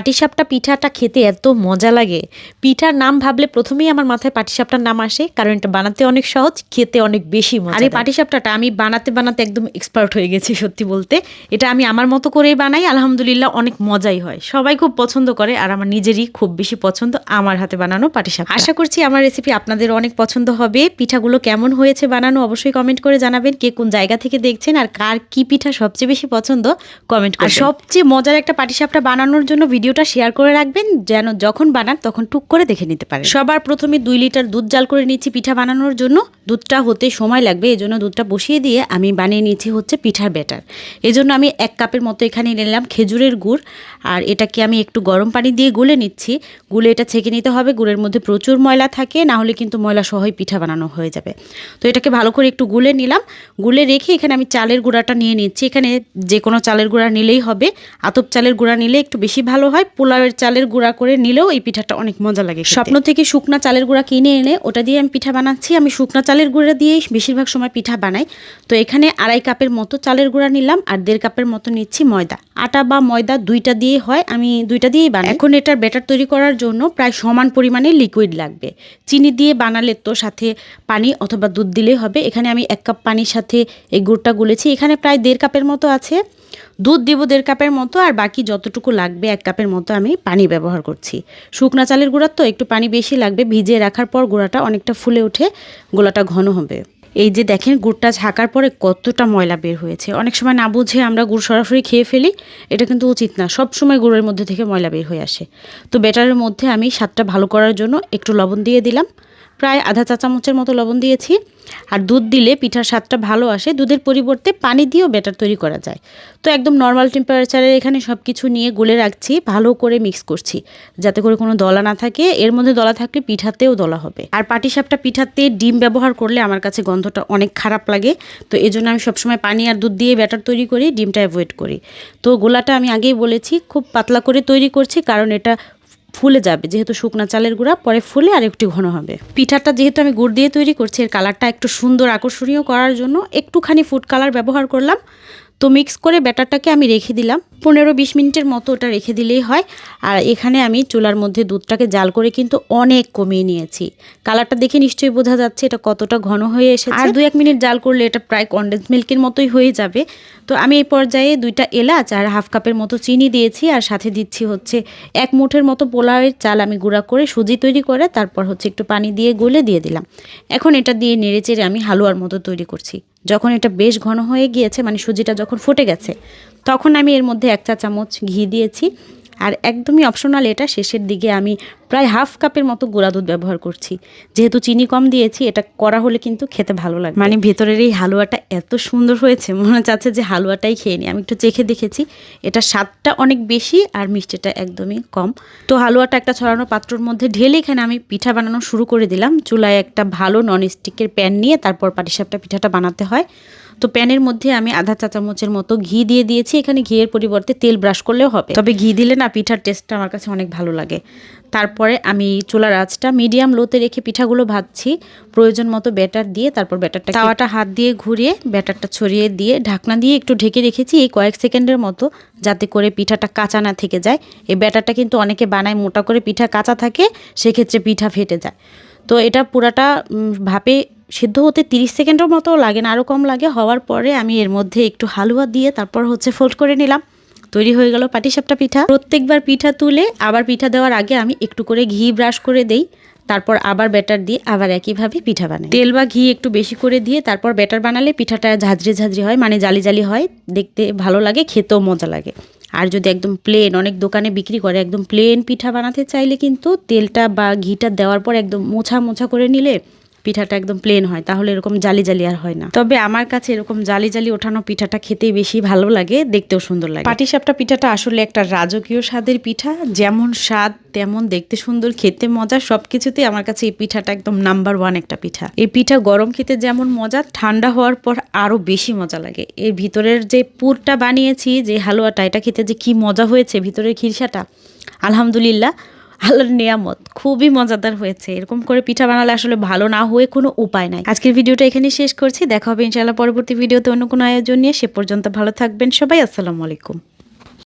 পাটিসাপটা পিঠাটা খেতে এত মজা লাগে। পিঠার নাম ভাবলে প্রথমেই আমার মাথায় পাটিসাপটার নাম আসে কারণ এটা বানাতে অনেক সহজ খেতে অনেক বেশি মজা আর এই পাটিসাপটাটা আমি বানাতে বানাতে একদম এক্সপার্ট হয়ে গেছি সত্যি বলতে। এটা আমি আমার মতো করেই বানাই আলহামদুলিল্লাহ অনেক মজাই হয়। সবাই খুব পছন্দ করে আর আমার নিজেরই খুব বেশি পছন্দ আমার হাতে বানানো পাটিসাপটা। আশা করছি আমার রেসিপি আপনাদের অনেক পছন্দ হবে। পিঠাগুলো কেমন হয়েছে বানানো অবশ্যই কমেন্ট করে জানাবেন কে কোন জায়গা থেকে দেখছেন আর কার কি পিঠা সবচেয়ে বেশি পছন্দ কমেন্ট করে সবচেয়ে মজার একটা পাটিসাপটা বানানোর জন্য ভিডিওটা শেয়ার করে রাখবেন, যেন যখন বানান তখন টুক করে দেখে নিতে পারেন। সবার প্রথমে দুই লিটার দুধ জাল করে নিচ্ছি পিঠা বানানোর জন্য। দুধটা হতে সময় লাগবে এই জন্য দুধটা বসিয়ে দিয়ে আমি বানিয়ে নিচ্ছি হচ্ছে পিঠার ব্যাটার। এই জন্য আমি এক কাপের মতো এখানে নিলাম খেজুরের গুড়, আর এটাকে আমি একটু গরম পানি দিয়ে গুলে নিচ্ছি। গুলে এটা ছেঁকে নিতে হবে গুড়ের মধ্যে প্রচুর ময়লা থাকে, না হলে কিন্তু ময়লা সহই পিঠা বানানো হয়ে যাবে। তো এটাকে ভালো করে একটু গুলে নিলাম। গুলে রেখে এখানে আমি চালের গুঁড়াটা নিয়ে নিচ্ছি। এখানে যে কোনো চালের গুঁড়া নিলেই হবে। আতপ চালের গুঁড়া নিলে একটু বেশি ভালো হয়, পোলাওয়ের চালের গুঁড়া করে নিলেও এই পিঠাটা অনেক মজা লাগে স্বপ্ন থেকে শুকনা চালের গুঁড়া কিনে এনে ওটা দিয়ে আমি পিঠা বানাচ্ছি। আমি শুকনা চালের গুঁড়া দিয়েই বেশিরভাগ সময় পিঠা বানাই। তো এখানে আড়াই কাপের মতো চালের গুঁড়া নিলাম আর দেড় কাপের মতো নিচ্ছি ময়দা। আটা বা ময়দা দুইটা দিয়ে হয়, আমি দুইটা দিয়েই বানাই। এখন এটার ব্যাটার তৈরি করার জন্য প্রায় সমান পরিমাণে লিকুইড লাগবে। চিনি দিয়ে বানালে তো সাথে পানি অথবা দুধ দিলেই হবে। এখানে আমি এক কাপ পানির সাথে এই গুড়টা গুলেছি। এখানে প্রায় দেড় কাপের মতো আছে। দুধ দিব দেড় কাপের মতো, আর বাকি যতটুকু লাগবে এক কাপের মতো আমি পানি ব্যবহার করছি। শুকনা চালের গুঁড়ার তো একটু পানি বেশি লাগবে, ভিজিয়ে রাখার পর গুঁড়াটা অনেকটা ফুলে উঠে গোলাটা ঘন হবে। এই যে দেখেন গুড়টা ঝাঁকার পরে কতটা ময়লা বের হয়েছে। অনেক সময় না বুঝে আমরা গুড় সরাসরি খেয়ে ফেলি, এটা কিন্তু উচিত না। সব সময় গুড়ের মধ্যে থেকে ময়লা বের হয়ে আসে। তো ব্যাটারের মধ্যে আমি স্বাদটা ভালো করার জন্য একটু লবণ দিয়ে দিলাম। প্রায় আধা চা চামচের মতো লবণ দিয়েছি। আর দুধ দিলে পিঠার স্বাদটা ভালো আসে। দুধের পরিবর্তে পানি দিয়েও ব্যাটার তৈরি করা যায়। তো একদম নর্মাল টেম্পারেচারে এখানে সব কিছু নিয়ে গুলে রাখছি, ভালো করে মিক্স করছি। যাতে করে কোনো দলা না থাকে। এর মধ্যে দলা থাকলে পিঠাতেও দলা হবে। আর পাটিসাপটা পিঠাতে ডিম ব্যবহার করলে আমার কাছে গন্ধটা অনেক খারাপ লাগে। তো এই জন্য আমি সবসময় পানি আর দুধ দিয়ে ব্যাটার তৈরি করি, ডিমটা অ্যাভয়েড করি। তো গোলাটা আমি আগেই বলেছি, খুব পাতলা করে তৈরি করছি কারণ এটা ফুলে যাবে, যেহেতু শুকনা চালের গুঁড়া, পরে ফুলে আর একটু ঘন হবে। পিঠাটা যেহেতু আমি গুড় দিয়ে তৈরি করছি, এর কালারটা একটু সুন্দর আকর্ষণীয় করার জন্য একটুখানি ফুড কালার ব্যবহার করলাম। তো মিক্স করে ব্যাটারটাকে আমি রেখে দিলাম। পনেরো বিশ মিনিটের মতো ওটা রেখে দিলেই হয়। আর এখানে আমি চুলার মধ্যে দুধটাকে জাল করে কিন্তু অনেক কমিয়ে নিয়েছি। কালারটা দেখে নিশ্চয়ই বোঝা যাচ্ছে এটা কতটা ঘন হয়ে এসেছে। আর দু এক মিনিট জাল করলে এটা প্রায় কন্ডেন্স মিল্কের মতোই হয়ে যাবে। তো আমি এই পর্যায়ে দুইটা এলাচ আর হাফ কাপের মতো চিনি দিয়েছি আর সাথে দিচ্ছি হচ্ছে এক মুঠের মতো পোলাওয়ের চাল আমি গুঁড়া করে সুজি তৈরি করে তারপর হচ্ছে একটু পানি দিয়ে গলে দিয়ে দিলাম। এখন এটা দিয়ে নেড়ে চেড়ে আমি হালুয়ার মতো তৈরি করছি। যখন এটা বেশ ঘন হয়ে গিয়েছে মানে সুজিটা যখন ফুটে গেছে, তখন আমি এর মধ্যে এক চা চামচ ঘি দিয়েছি। আর একদমই অপশনাল এটা, শেষের দিকে আমি প্রায় হাফ কাপের মতো গুঁড়া দুধ ব্যবহার করছি। যেহেতু চিনি কম দিয়েছি, এটা করা হলে কিন্তু খেতে ভালো লাগে মানে ভেতরের এই হালুয়াটা এত সুন্দর হয়েছে, মনে চাচ্ছে যে হালুয়াটাই খেয়ে নিই আমি একটু চেখে দেখেছি, এটা স্বাদটা অনেক বেশি আর মিষ্টিটা একদমই কম। তো হালুয়াটা একটা ছড়ানো পাত্রর মধ্যে ঢেলে এখানে আমি পিঠা বানানো শুরু করে দিলাম। চুলায় একটা ভালো নন স্টিকের প্যান নিয়ে তারপর পাটিসাপটা পিঠাটা বানাতে হয়। তো প্যানের মধ্যে আমি আধা চা চামচের মতো ঘি দিয়ে দিয়েছি। এখানে ঘিয়ের পরিবর্তে তেল ব্রাশ করলেও হবে। তবে ঘি দিলে না পিঠার টেস্টটা আমার কাছে অনেক ভালো লাগে। তারপরে আমি চুলার আঁচটা মিডিয়াম লোতে রেখে পিঠাগুলো ভাজছি। প্রয়োজন মতো ব্যাটার দিয়ে তারপর ব্যাটারটা তাওয়াটা হাত দিয়ে ঘুরিয়ে ব্যাটারটা ছড়িয়ে দিয়ে ঢাকনা দিয়ে একটু ঢেকে রেখেছি এই কয়েক সেকেন্ডের মতো যাতে করে পিঠাটা কাঁচা না থেকে যায়। এই ব্যাটারটা কিন্তু অনেকে বানায় মোটা করে পিঠা কাঁচা থাকে, সেক্ষেত্রে পিঠা ফেটে যায়। তো এটা পুরাটা ভাপে সিদ্ধ হতে 30 সেকেন্ডের মতো লাগে না আরও কম লাগে। হওয়ার পরে আমি এর মধ্যে একটু হালুয়া দিয়ে তারপর হচ্ছে ফোল্ড করে নিলাম। তৈরি হয়ে গেল পাটিসাপটা পিঠা। প্রত্যেকবার পিঠা তুলে আবার পিঠা দেওয়ার আগে আমি একটু করে ঘি ব্রাশ করে দেই। তারপর আবার ব্যাটার দিয়ে আবার একইভাবে পিঠা বানাই। তেল বা ঘি একটু বেশি করে দিয়ে তারপর ব্যাটার বানালে পিঠাটা ঝাঁঝরি ঝাঁঝরি হয় মানে জালি জালি হয়। দেখতে ভালো লাগে, খেতেও মজা লাগে। আর যদি একদম প্লেন অনেক দোকানে বিক্রি করে, একদম প্লেন পিঠা বানাতে চাইলে কিন্তু তেলটা বা ঘিটা দেওয়ার পর একদম মোছা মোছা করে নিলে পিঠাটা একদম প্লেন হয়, তাহলে এরকম জালি জালি আর হয় না। তবে আমার কাছে এরকম জালি জালি ওঠানো পিঠাটা খেতে বেশি ভালো লাগে, দেখতেও সুন্দর লাগে। পাটিসাপটা পিঠাটা আসলে একটা রাজকীয় স্বাদের পিঠা, যেমন স্বাদ তেমন দেখতে সুন্দর, খেতে মজা, সবকিছুতেই আমার কাছে এই পিঠাটা একদম নাম্বার ওয়ান একটা পিঠা। এই পিঠা গরম খেতে যেমন মজা, ঠান্ডা হওয়ার পর আরও বেশি মজা লাগে। এর ভিতরের যে পুরটা বানিয়েছি, যে হালুয়াটা, এটা খেতে যে কি মজা হয়েছে, ভিতরের খিরসাটা, আলহামদুলিল্লাহ আল্লাহর নিয়ামত। খুবই মজাদার হয়েছে। এরকম করে পিঠা বানালে আসলে ভালো না হয়ে কোনো উপায় নাই। আজকের ভিডিওটা এখানে শেষ করছি। দেখা হবে ইনশাআল্লাহ পরবর্তী ভিডিওতে অন্য কোনো আয়োজন নিয়ে। সে পর্যন্ত ভালো থাকবেন সবাই। আসসালামু আলাইকুম।